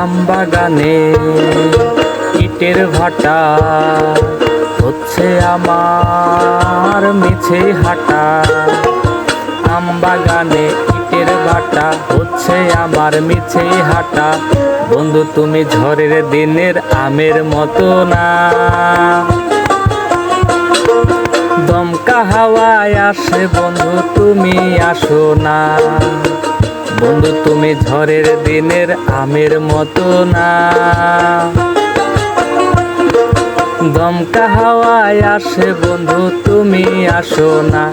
আমবাগানে ইটের ভাটা হচ্ছে আমার মিছে হাঁটা। আমবাগানে ইটের ভাটা হচ্ছে আমার মিছে হাঁটা। বন্ধু, তুমি ঝড়ের দিনের আমের মতো না। দমকা হাওয়ায় আসে বন্ধু, তুমি আসো না। বন্ধু, তুমি ঝড়ের দিনের আমের মতো না। দমকা হাওয়ায় আসে বন্ধু, তুমি আসো না।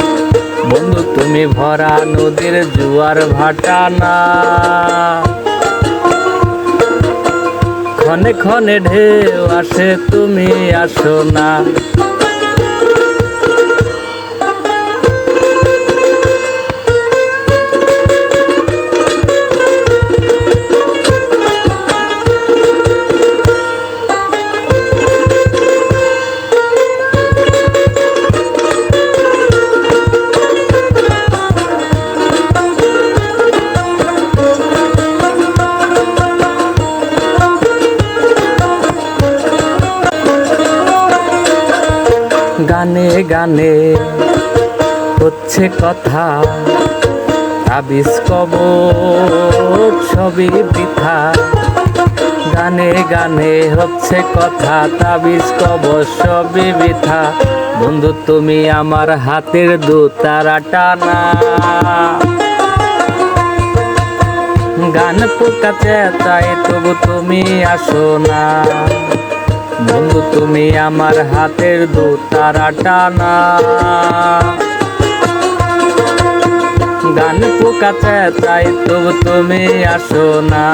বন্ধু তুমি ভরা নদীর জুয়ার ভাটা না ক্ষণে ক্ষণে ঢেউ আসে তুমি আসো না। গানে গানে হচ্ছে কথা তাবিজ কবর সবই বৃথা। গানে গানে হচ্ছে কথা, তাবিজ কবর সবই বৃথা। বন্ধু, তুমি আমার হাতের দুতারা টানা। গান পোকা চেতাই তবু তুমি আসো না। বন্ধু তুমি আমার হাতের দুতারা টানা। গান পোকাতে চাই তবু তুমি আসো না।